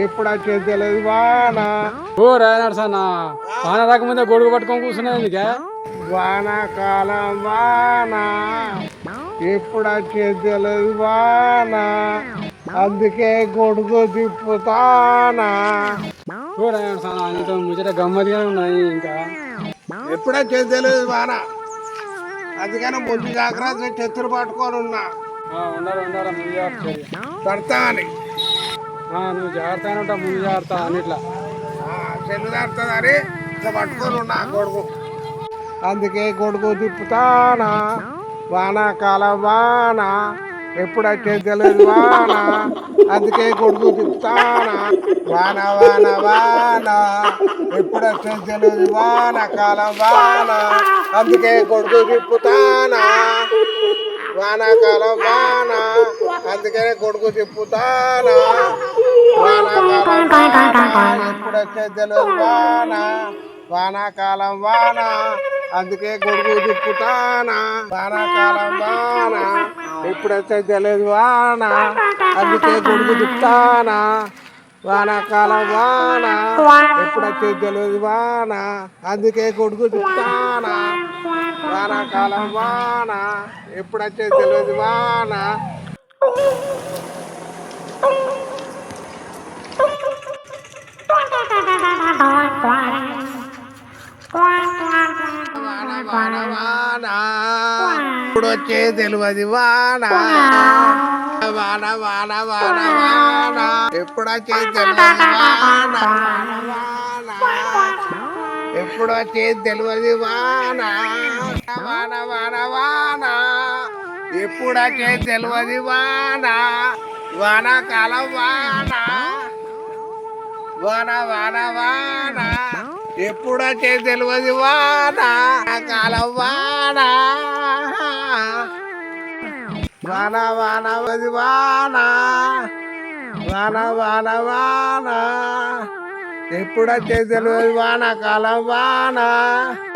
ఎప్పుడు వచ్చేది తెలియదు వాన. ఓ రాయనాడు సార్ నా వాన రాకముందే గొడుగు పట్టుకొని కూర్చున్నది ఎందుకే? వానాకాలం వాన. ఎప్పుడు వచ్చేది తెలియదు వాన. అందుకే గొడుగు తిప్పుతానా. ఓ రాయనాడు సార్ నా నీతో ముచ్చట గమ్మతిగానే ఉన్నాయి ఇంకా. ఎప్పుడు తెలియదు వాన. అందుకని ముందు జాగ్రత్త చెత్తలు పట్టుకొని ఉన్నా. ఉండాలి ఉండాలి ముందు జాగ్రత్త. చర్య. పడతా అని నువ్వు జాగ్రత్త ఉంటా ముందు జాగ్రత్త అన్నిట్లా. చెల్లు దాడుతుందని ఇట్లా పట్టుకొని ఉన్నా కొడుకు అందుకే కొడుకు తిప్పుతానా వానాకాలం వాన ఎప్పుడైతే తెలియదు వాన అందుకే కొడుకు తిప్పుతానా వాన వాన వాన ఎప్పుడైతే తెలియదు వానకాలం వాన అందుకే కొడుకు తిప్పుతానా వానాకాలం వాన అందుకనే కొడుకు తిప్పుతానా. వానాకాలం వాన తెలియదు వాన వానాకాలం వాన అందుకే గొడుగు తిప్పుతానా వానాకాలం వాన ఎప్పుడు తెలియదు వాన అందుకే గొడుగు తిప్పుతానా? వానాకాలం వాన ఎప్పుడు తెలియదు వాన అందుకే గొడుగు తిప్పుతానా? వానాకాలం వాన ఎప్పుడు తెలియదు వాన వాన ఇప్పుడు వచ్చే తెలియదు వాన. వాన వాన వాన వాన. ఎప్పుడు వచ్చే తెలియదు వాన. వాన ఎప్పుడు వచ్చే తెలియదు వాన. వాన వాన వాన. ఎప్పుడు వచ్చే తెలియదు వాన. వానాకాలం వాన. వాన వాన వాన. ఎప్పుడు వచ్చే తెలియదు వానా? కాలం వాన? వాన వాన వది వానా? వాన వాన వానా? ఎప్పుడు తెలియదు వాన? కాలం వాన?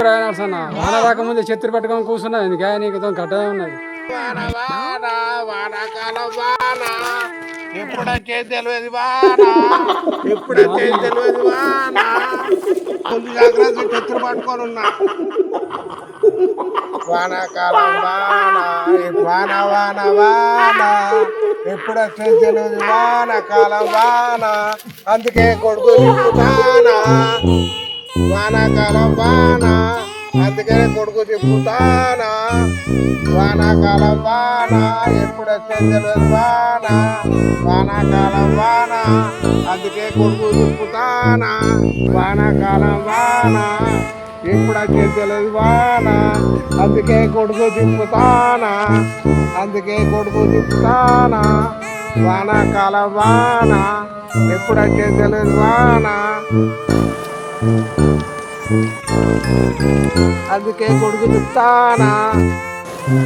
రాయనాడు వాన రాకముందు చెత్తులు పట్టుకొని కూర్చున్నది ఎందుకే? నీకు గడ్డమే ఉన్నది. వాన వాన వానకాలం వాన. ఎప్పుడు వచ్చే తెలియదు వాన. ఎప్పుడు వచ్చే తెలియదు వాన. ముందు జాగ్రత్త చెత్తులు పట్టుకొని ఉన్నా. వానాకాలం వాన వాన వాన వాన. ఎప్పుడు వచ్చే తెలియదు వానకాలం వాన. అందుకే కొడుకు వానాకాలం వాన. అందుకనే కొడుకు తిప్పుతానా వానాకాలం వాన ఎప్పుడు వచ్చే తెలియదు వాన. వానాకాలం వాన అందుకే కొడుకు తిప్పుతానా వానాకాలం వాన ఎప్పుడు తెలియదు వాన. అందుకే కొడుకు తిప్పుతానా అందుకే కొడుకు తిప్పుతానా వానాకాలం వాన ఎప్పుడు తెలియదు వాన. అందుకే కొడుకు తిప్పుతానా అందుకే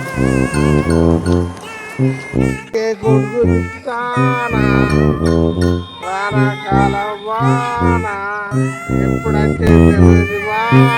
వాన ఎప్పుడంటే వాన.